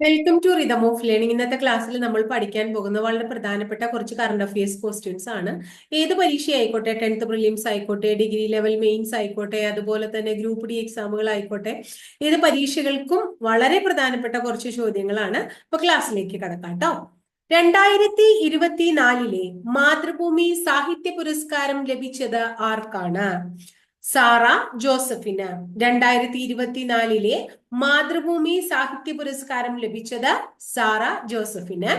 Welcome to rhythm of learning ഇന്നത്തെ ക്ലാസ്സിൽ നമ്മൾ പഠിക്കാൻ പോകുന്ന വളരെ പ്രധാനപ്പെട്ട കുറച്ച് കറണ്ട് അഫയേഴ്സ് ക്വസ്റ്റ്യൻസ് ആണ്. ഏത് പരീക്ഷ ആയിക്കോട്ടെ ടെൻത്ത് പ്രിലിംസ് ആയിക്കോട്ടെ ഡിഗ്രി ലെവൽ മെയിൻസ് ആയിക്കോട്ടെ അതുപോലെ തന്നെ ഗ്രൂപ്പ് ഡി എക്സാമുകൾ ആയിക്കോട്ടെ ഏത് പരീക്ഷകൾക്കും വളരെ പ്രധാനപ്പെട്ട കുറച്ച് ചോദ്യങ്ങളാണ് ഇപ്പൊ ക്ലാസ്സിലേക്ക് കടക്കാം കേട്ടോ രണ്ടായിരത്തി ഇരുപത്തിനാലിലെ മാതൃഭൂമി സാഹിത്യ പുരസ്കാരം ലഭിച്ചത് ആർക്കാണ്? സാറ ജോസഫിന് രണ്ടായിരത്തി ഇരുപത്തിനാലിലെ മാതൃഭൂമി സാഹിത്യ പുരസ്കാരം ലഭിച്ചത് സാറ ജോസഫിന്.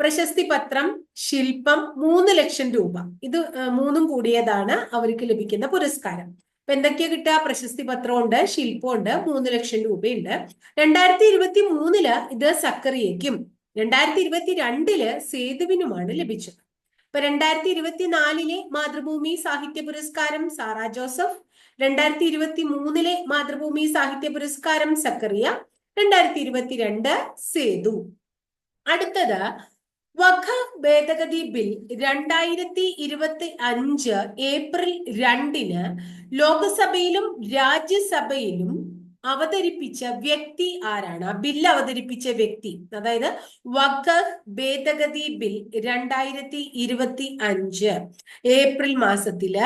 പ്രശസ്തി പത്രം ശില്പം മൂന്ന് ലക്ഷം രൂപ. ഇത് മൂന്നും കൂടിയതാണ് അവർക്ക് ലഭിക്കുന്ന പുരസ്കാരം. അപ്പൊ എന്തൊക്കെയാ കിട്ടുക? പ്രശസ്തി പത്രമുണ്ട് ശില്പമുണ്ട് മൂന്ന് ലക്ഷം രൂപയുണ്ട്. രണ്ടായിരത്തി ഇരുപത്തി മൂന്നിൽ ഇത് സക്കറിയയ്ക്കും രണ്ടായിരത്തി ഇരുപത്തി രണ്ടിൽ സേതുവിനുമാണ് ലഭിച്ചത്. ഇപ്പൊ രണ്ടായിരത്തി ഇരുപത്തിനാലിലെ മാതൃഭൂമി സാഹിത്യ പുരസ്കാരം സാറ ജോസഫ് രണ്ടായിരത്തി ഇരുപത്തി മൂന്നിലെ മാതൃഭൂമി സാഹിത്യ പുരസ്കാരം സക്കറിയ രണ്ടായിരത്തി ഇരുപത്തിരണ്ട് സേതു. അടുത്തത് വഖഫ് ഭേദഗതി ബിൽ രണ്ടായിരത്തി ഇരുപത്തി അഞ്ച് ഏപ്രിൽ രണ്ടിന് ലോകസഭയിലും രാജ്യസഭയിലും അവതരിപ്പിച്ച വ്യക്തി ആരാണ്? ആ ബിൽ അവതരിപ്പിച്ച വ്യക്തി. അതായത് വഖഫ് ഭേദഗതി ബിൽ രണ്ടായിരത്തി ഇരുപത്തി അഞ്ച് ഏപ്രിൽ മാസത്തിൽ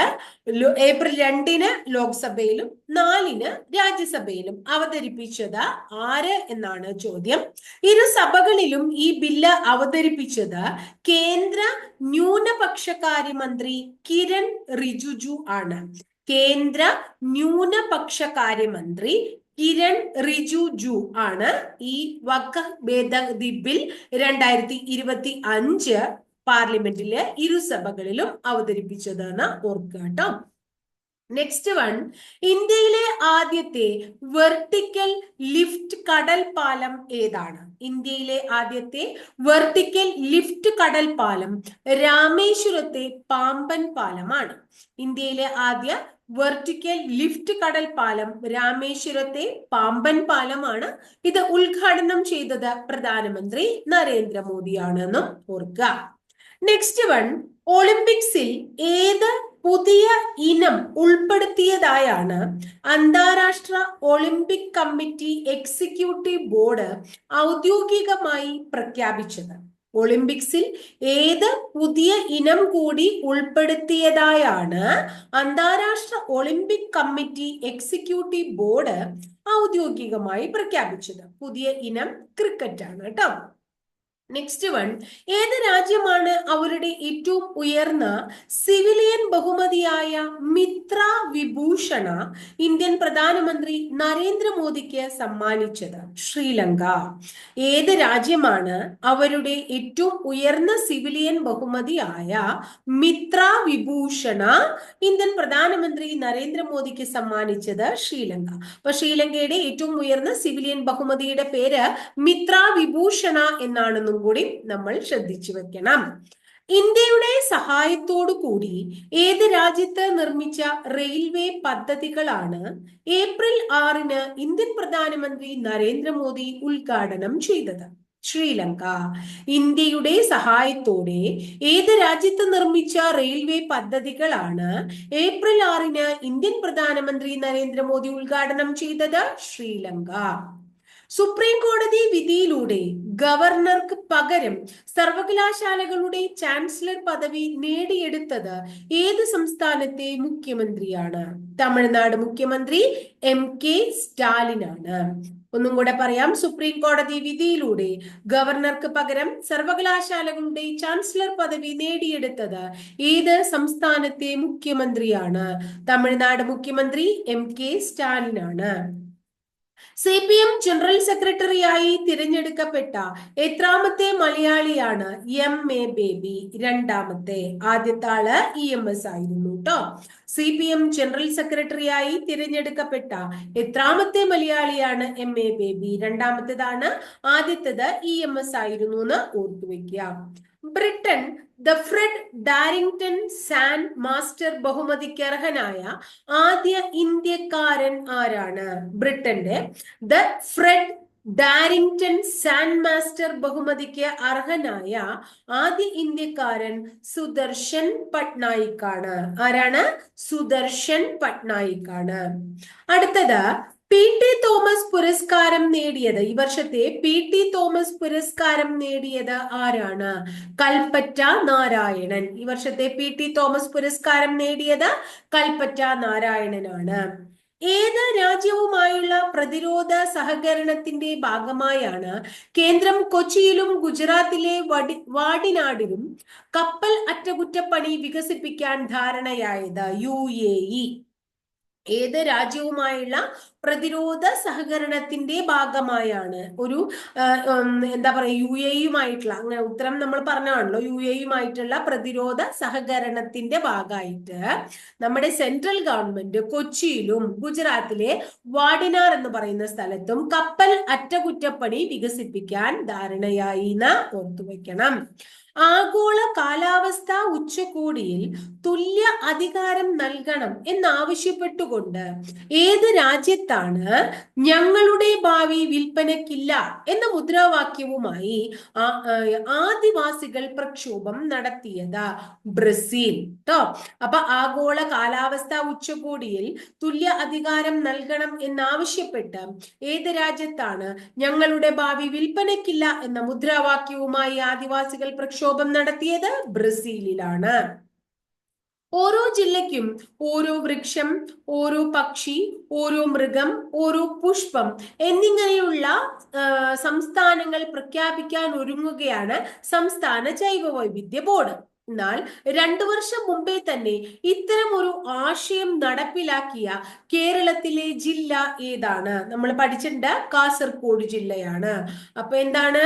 ഏപ്രിൽ രണ്ടിന് ലോക്സഭയിലും നാലിന് രാജ്യസഭയിലും അവതരിപ്പിച്ചത് ആര് എന്നാണ് ചോദ്യം. ഇരു സഭകളിലും ഈ ബില്ല് അവതരിപ്പിച്ചത് കേന്ദ്ര ന്യൂനപക്ഷകാര്യ മന്ത്രി കിരൺ റിജുജു ആണ്. കേന്ദ്ര ന്യൂനപക്ഷകാര്യമന്ത്രി കിരൺ റിജുജു ആണ് ഈ വക്ക ഭേദഗതി ബിൽ രണ്ടായിരത്തി ഇരുപത്തി അഞ്ച് പാർലമെന്റിലെ ഇരുസഭകളിലും അവതരിപ്പിച്ചതെന്ന് ഓർക്കുക കേട്ടോ നെക്സ്റ്റ് വൺ ഇന്ത്യയിലെ ആദ്യത്തെ വെർട്ടിക്കൽ ലിഫ്റ്റ് കടൽ പാലം ഏതാണ്? ഇന്ത്യയിലെ ആദ്യത്തെ വെർട്ടിക്കൽ ലിഫ്റ്റ് കടൽ പാലം രാമേശ്വരത്തെ പാമ്പൻ പാലമാണ് ഇന്ത്യയിലെ ആദ്യ വെർട്ടിക്കൽ ലിഫ്റ്റ് കടൽ പാലം രാമേശ്വരത്തെ പാമ്പൻ പാലമാണ് ഇത് ഉദ്ഘാടനം ചെയ്തത് പ്രധാനമന്ത്രി നരേന്ദ്രമോദിയാണെന്നും ഓർക്കുക. നെക്സ്റ്റ് വൺ ഒളിമ്പിക്സിൽ ഏത് പുതിയ ഇനം ഉൾപ്പെടുത്തിയതായാണ് അന്താരാഷ്ട്ര ഒളിമ്പിക് കമ്മിറ്റി എക്സിക്യൂട്ടീവ് ബോർഡ് ഔദ്യോഗികമായി പ്രഖ്യാപിച്ചത്. ഒളിമ്പിക്സിൽ ഏത് പുതിയ ഇനം കൂടി ഉൾപ്പെടുത്തിയതായാണ് അന്താരാഷ്ട്ര ഒളിമ്പിക് കമ്മിറ്റി എക്സിക്യൂട്ടീവ് ബോർഡ് ഔദ്യോഗികമായി പ്രഖ്യാപിച്ചത്. പുതിയ ഇനം ക്രിക്കറ്റാണ് കേട്ടോ. നെക്സ്റ്റ് വൺ ഏത് രാജ്യമാണ് അവരുടെ ഏറ്റവും ഉയർന്ന സിവിലിയൻ ബഹുമതിയായ മിത്ര വിഭൂഷണ ഇന്ത്യൻ പ്രധാനമന്ത്രി നരേന്ദ്രമോദിക്ക് സമ്മാനിച്ചത്? ശ്രീലങ്ക. ഏത് രാജ്യമാണ് അവരുടെ ഏറ്റവും ഉയർന്ന സിവിലിയൻ ബഹുമതിയായ മിത്ര വിഭൂഷണ ഇന്ത്യൻ പ്രധാനമന്ത്രി നരേന്ദ്രമോദിക്ക് സമ്മാനിച്ചത് ശ്രീലങ്ക? അപ്പൊ ശ്രീലങ്കയുടെ ഏറ്റവും ഉയർന്ന സിവിലിയൻ ബഹുമതിയുടെ പേര് മിത്ര വിഭൂഷണ എന്നാണെന്നും കൂടി നമ്മൾ ശ്രദ്ധിച്ചു വെക്കണം. ഇന്ത്യയുടെ സഹായത്തോടു കൂടി ഏത് രാജ്യത്ത് നിർമ്മിച്ച റെയിൽവേ പദ്ധതികളാണ് ഏപ്രിൽ ആറിന് ഇന്ത്യൻ പ്രധാനമന്ത്രി നരേന്ദ്രമോദി ഉദ്ഘാടനം ചെയ്തത്? ശ്രീലങ്ക. ഇന്ത്യയുടെ സഹായത്തോടെ ഏത് രാജ്യത്ത് നിർമ്മിച്ച റെയിൽവേ പദ്ധതികളാണ് ഏപ്രിൽ ആറിന് ഇന്ത്യൻ പ്രധാനമന്ത്രി നരേന്ദ്രമോദി ഉദ്ഘാടനം ചെയ്തത്? ശ്രീലങ്ക. സുപ്രീം കോടതി വിധിയിലൂടെ ഗവർണർക്ക് പകരം സർവകലാശാലകളുടെ ചാൻസലർ പദവി നേടിയെടുത്തത് ഏത് സംസ്ഥാനത്തെ മുഖ്യമന്ത്രിയാണ്? തമിഴ്നാട് മുഖ്യമന്ത്രി എം കെ സ്റ്റാലിനാണ്. ഒന്നും കൂടെ പറയാം. സുപ്രീം കോടതി വിധിയിലൂടെ ഗവർണർക്ക് പകരം സർവകലാശാലകളുടെ ചാൻസലർ പദവി നേടിയെടുത്തത് ഏത് സംസ്ഥാനത്തെ മുഖ്യമന്ത്രിയാണ്? തമിഴ്നാട് മുഖ്യമന്ത്രി എം കെ സ്റ്റാലിനാണ്. സി പി എം ജനറൽ സെക്രട്ടറിയായി തിരഞ്ഞെടുക്കപ്പെട്ട എത്രാമത്തെ മലയാളിയാണ് എം എ ബേബി രണ്ടാമത്തെ. ആദ്യത്തെ ആൾ ഇ എം എസ് ആയിരുന്നു കേട്ടോ സി പി എം ജനറൽ സെക്രട്ടറിയായി തിരഞ്ഞെടുക്കപ്പെട്ട എത്രാമത്തെ മലയാളിയാണ് എം എ ബേബി രണ്ടാമത്തേതാണ് ആദ്യത്തേത് ഇ എം എസ് ആയിരുന്നു എന്ന് ഓർത്തുവെക്കുക Britain the Fred Darrington sand master ബഹുമതിക്ക് അർഹനായ ആദ്യ ഇന്ത്യക്കാരൻ ആരാണ്? ബ്രിട്ടന്റെ the Fred Darrington sand master ബഹുമതിക്ക് അർഹനായ ആദ്യ ഇന്ത്യക്കാരൻ സുദർശൻ പട്നായിക്കാണ്. ആരാണ്? സുദർശൻ പട്നായിക്കാണ്. അടുത്തത് പി ടി തോമസ് പുരസ്കാരം നേടിയത് ഈ വർഷത്തെ പി ടി തോമസ് പുരസ്കാരം നേടിയത് ആരാണ്? കൽപ്പറ്റ നാരായണൻ. ഈ വർഷത്തെ പി ടി തോമസ് പുരസ്കാരം നേടിയത് കൽപ്പറ്റ നാരായണനാണ്. ഏത് രാജ്യവുമായുള്ള പ്രതിരോധ സഹകരണത്തിന്റെ ഭാഗമായാണ് കേന്ദ്രം കൊച്ചിയിലും ഗുജറാത്തിലെ വടി വാടിനാടിലും കപ്പൽ അറ്റകുറ്റപ്പണി വികസിപ്പിക്കാൻ ധാരണയായത് യു എ ഇ. ഏത് രാജ്യവുമായുള്ള പ്രതിരോധ സഹകരണത്തിന്റെ ഭാഗമായാണ്. ഒരു എന്താ പറയുക യു എയുമായിട്ടുള്ള അങ്ങനെ ഉത്തരം നമ്മൾ പറഞ്ഞാണല്ലോ യു എയുമായിട്ടുള്ള പ്രതിരോധ സഹകരണത്തിന്റെ ഭാഗമായിട്ട് നമ്മുടെ സെൻട്രൽ ഗവൺമെന്റ് കൊച്ചിയിലും ഗുജറാത്തിലെ വാഡിനാർ എന്ന് പറയുന്ന സ്ഥലത്തും കപ്പൽ അറ്റകുറ്റപ്പണി വികസിപ്പിക്കാൻ ധാരണയായി ഓർത്തുവെക്കണം ആഗോള കാലാവസ്ഥ ഉച്ചകോടിയിൽ തുല്യ അധികാരം നൽകണം എന്നാവശ്യപ്പെട്ടുകൊണ്ട് ഏത് രാജ്യത്താണ് ഞങ്ങളുടെ ഭാവി വിൽപ്പനക്കില്ല എന്ന മുദ്രാവാക്യവുമായി ആദിവാസികൾ പ്രക്ഷോഭം നടത്തിയത് ബ്രസീൽ കേട്ടോ അപ്പൊ ആഗോള കാലാവസ്ഥാ ഉച്ചകോടിയിൽ തുല്യ അധികാരം നൽകണം എന്നാവശ്യപ്പെട്ട് ഏത് രാജ്യത്താണ് ഞങ്ങളുടെ ഭാവി വിൽപ്പനക്കില്ല എന്ന മുദ്രാവാക്യവുമായി ആദിവാസികൾ പ്രക്ഷോഭം നടത്തിയത്? ബ്രസീലിലാണ്. ഓരോ ജില്ലയ്ക്കും ഓരോ വൃക്ഷം ഓരോ പക്ഷി ഓരോ മൃഗം ഓരോ പുഷ്പം എന്നിങ്ങനെയുള്ള സംസ്ഥാനങ്ങൾ പ്രഖ്യാപിക്കാൻ ഒരുങ്ങുകയാണ് സംസ്ഥാന ജൈവ വൈവിധ്യ ബോർഡ്. എന്നാൽ രണ്ടു വർഷം മുമ്പേ തന്നെ ഇത്തരം ഒരു ആശയം നടപ്പിലാക്കിയ കേരളത്തിലെ ജില്ല ഏതാണ്? നമ്മൾ പഠിച്ചിട്ടുണ്ട് കാസർഗോഡ് ജില്ലയാണ്. അപ്പൊ എന്താണ്?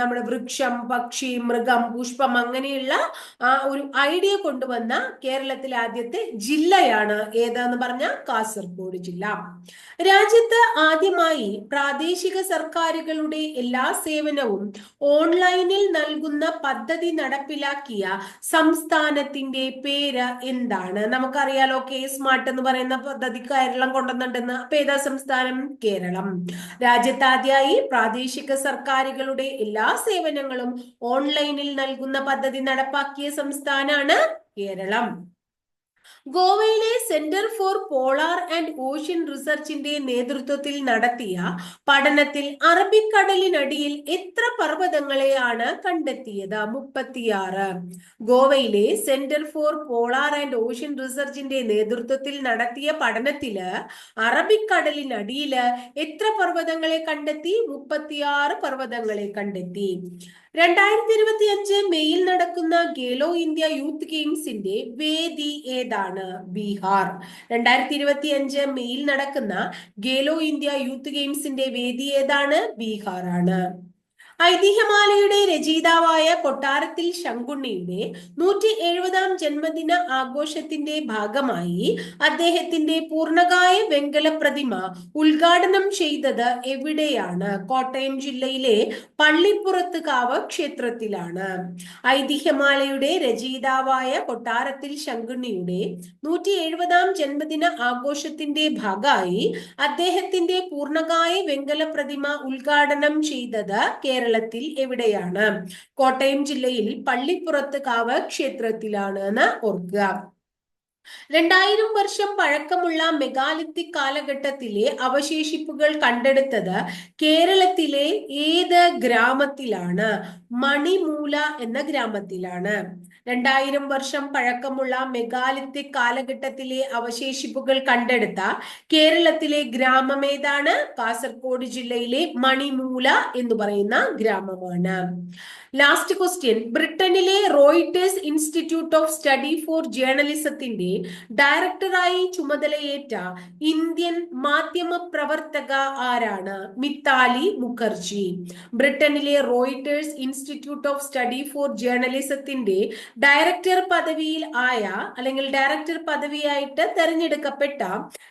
നമ്മുടെ വൃക്ഷം പക്ഷി മൃഗം പുഷ്പം അങ്ങനെയുള്ള ഒരു ഐഡിയ കൊണ്ടുവന്ന കേരളത്തിലെ ആദ്യത്തെ ജില്ലയാണ് ഏതാന്ന് പറഞ്ഞ കാസർഗോഡ് ജില്ല. രാജ്യത്ത് ആദ്യമായി പ്രാദേശിക സർക്കാരുകളുടെ എല്ലാ സേവനവും ഓൺലൈനിൽ നൽകുന്ന പദ്ധതി നടപ്പിലാക്കിയ സംസ്ഥാനത്തിന്റെ പേര് എന്താണ്? നമുക്കറിയാലോ കെ സ്മാർട്ട് എന്ന് പറയുന്ന പദ്ധതി കേരളം കൊണ്ടുവന്നിട്ടുണ്ടെന്ന് അപ്പൊ ഏതാ സംസ്ഥാനം? കേരളം. രാജ്യത്താദ്യമായി പ്രാദേശിക സർക്കാരുകളുടെ എല്ലാ സേവനങ്ങളും ഓൺലൈനിൽ നൽകുന്ന പദ്ധതി നടപ്പാക്കിയ സംസ്ഥാനാണ് കേരളം. ഗോവയിലെ centre for polar and ocean റിസർച്ചിന്റെ നേതൃത്വത്തിൽ നടത്തിയ പഠനത്തിൽ അറബിക്കടലിനടിയിൽ എത്ര പർവതങ്ങളെയാണ് കണ്ടെത്തിയത്? മുപ്പത്തിയാറ്. ഗോവയിലെ centre for polar and ocean റിസർച്ചിന്റെ നേതൃത്വത്തിൽ നടത്തിയ പഠനത്തിൽ അറബിക്കടലിനടിയിൽ എത്ര പർവതങ്ങളെ കണ്ടെത്തി? മുപ്പത്തിയാറ് പർവതങ്ങളെ കണ്ടെത്തി. രണ്ടായിരത്തി ഇരുപത്തി അഞ്ച് മെയിൽ നടക്കുന്ന ഗേലോ ഇന്ത്യ യൂത്ത് ഗെയിംസിന്റെ വേദി ഏതാണ് ബീഹാർ? രണ്ടായിരത്തി ഇരുപത്തി അഞ്ച് മെയിൽ നടക്കുന്ന ഗേലോ ഇന്ത്യ യൂത്ത് ഗെയിംസിന്റെ വേദി ഏതാണ്? ബീഹാർ ആണ് ഐതിഹ്യമാലയുടെ രചയിതാവായ കൊട്ടാരത്തിൽ ശങ്കുണ്ണിയുടെ നൂറ്റി എഴുപതാം ജന്മദിന ആഘോഷത്തിന്റെ ഭാഗമായി അദ്ദേഹത്തിന്റെ പൂർണകായ വെങ്കല പ്രതിമ ഉദ്ഘാടനം ചെയ്തത് എവിടെയാണ്? കോട്ടയം ജില്ലയിലെ പള്ളിപ്പുറത്ത് കാവ് ക്ഷേത്രത്തിലാണ്. ഐതിഹ്യമാലയുടെ രചയിതാവായ കൊട്ടാരത്തിൽ ശങ്കുണ്ണിയുടെ നൂറ്റി എഴുപതാം ജന്മദിന ആഘോഷത്തിന്റെ ഭാഗമായി അദ്ദേഹത്തിന്റെ പൂർണകായ വെങ്കല പ്രതിമ ഉദ്ഘാടനം ചെയ്തത് കേരള കേരളത്തിൽ എവിടെയാണ്? കോട്ടയം ജില്ലയിൽ പള്ളിപ്പുറത്ത് കാവ് ക്ഷേത്രത്തിലാണ് എന്ന് ഓർക്കുക. രണ്ടായിരം വർഷം പഴക്കമുള്ള മെഗാലിത്തിക് കാലഘട്ടത്തിലെ അവശേഷിപ്പുകൾ കണ്ടെടുത്തത് കേരളത്തിലെ ഏത് ഗ്രാമത്തിലാണ്? മണിമൂല എന്ന ഗ്രാമത്തിലാണ്. രണ്ടായിരം വർഷം പഴക്കമുള്ള മെഗാലിത്തിക് കാലഘട്ടത്തിലെ അവശേഷിപ്പുകൾ കണ്ടെടുത്ത കേരളത്തിലെ ഗ്രാമമേതാണ് കാസർഗോഡ് ജില്ലയിലെ മണിമൂല എന്ന് പറയുന്ന ഗ്രാമമാണ്. ലാസ്റ്റ് ക്വസ്റ്റ്യൻ ബ്രിട്ടനിലെ Reuters institute of study for ജേർണലിസത്തിന്റെ ഡയറക്ടറായി ചുമതലയേറ്റ ഇന്ത്യൻ മാധ്യമ പ്രവർത്തക ആരാണ്? മിത്താലി മുഖർജി. ബ്രിട്ടനിലെ Reuters institute of study for ജേർണലിസത്തിന്റെ director പദവിയിൽ ആയ അല്ലെങ്കിൽ ഡയറക്ടർ പദവിയായിട്ട് തെരഞ്ഞെടുക്കപ്പെട്ട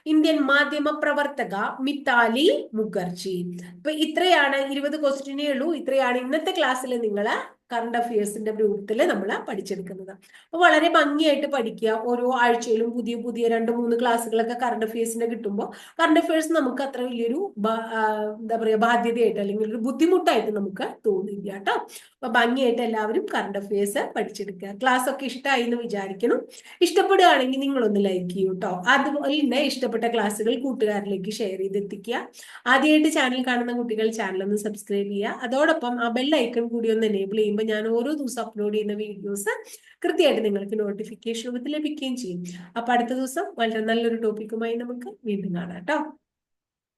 ഇന്ത്യൻ മാധ്യമ പ്രവർത്തക മിത്താലി മുഖർജി. അപ്പൊ ഇത്രയാണ് ഇരുപത് ക്വസ്റ്റ്യനേ ഉള്ളൂ. ഇത്രയാണ് ഇന്നത്തെ ക്ലാസ്സിൽ നിങ്ങൾ കറണ്ട് അഫയേഴ്സിന്റെ രൂപത്തിൽ നമ്മൾ പഠിച്ചെടുക്കുന്നത്. അപ്പോൾ വളരെ ഭംഗിയായിട്ട് പഠിക്കുക. ഓരോ ആഴ്ചയിലും പുതിയ പുതിയ രണ്ട് മൂന്ന് ക്ലാസ്സുകളൊക്കെ കറണ്ട് അഫയേഴ്സിന്റെ കിട്ടുമ്പോൾ കറണ്ട് അഫയേഴ്സ് നമുക്ക് അത്ര വലിയൊരു എന്താ പറയുക ബാധ്യതയായിട്ട് അല്ലെങ്കിൽ ഒരു ബുദ്ധിമുട്ടായിട്ട് നമുക്ക് തോന്നില്ല കേട്ടോ. അപ്പൊ ഭംഗിയായിട്ട് എല്ലാവരും കറണ്ട് അഫയേഴ്സ് പഠിച്ചെടുക്കുക. ക്ലാസ് ഒക്കെ ഇഷ്ടമായി എന്ന് വിചാരിക്കണം ഇഷ്ടപ്പെടുകയാണെങ്കിൽ നിങ്ങളൊന്ന് ലൈക്ക് ചെയ്യൂ കേട്ടോ അതുപോലെ തന്നെ ഇഷ്ടപ്പെട്ട ക്ലാസ്സുകൾ കൂട്ടുകാരിലേക്ക് ഷെയർ ചെയ്തെത്തിക്കുക. ആദ്യമായിട്ട് ചാനൽ കാണുന്ന കുട്ടികൾ ചാനൽ ഒന്ന് സബ്സ്ക്രൈബ് ചെയ്യുക. അതോടൊപ്പം ആ ബെൽ ഐക്കൺ കൂടി ഒന്ന് എനേബിൾ ചെയ്യുമ്പോൾ ഞാൻ ഓരോ ദിവസം അപ്ലോഡ് ചെയ്യുന്ന വീഡിയോസ് കൃത്യമായിട്ട് നിങ്ങൾക്ക് നോട്ടിഫിക്കേഷൻ രൂപത്തിൽ ലഭിക്കുകയും ചെയ്യും. അപ്പൊ അടുത്ത ദിവസം വളരെ നല്ലൊരു ടോപ്പിക്കുമായി നമുക്ക് വീണ്ടും കാണാം കേട്ടോ.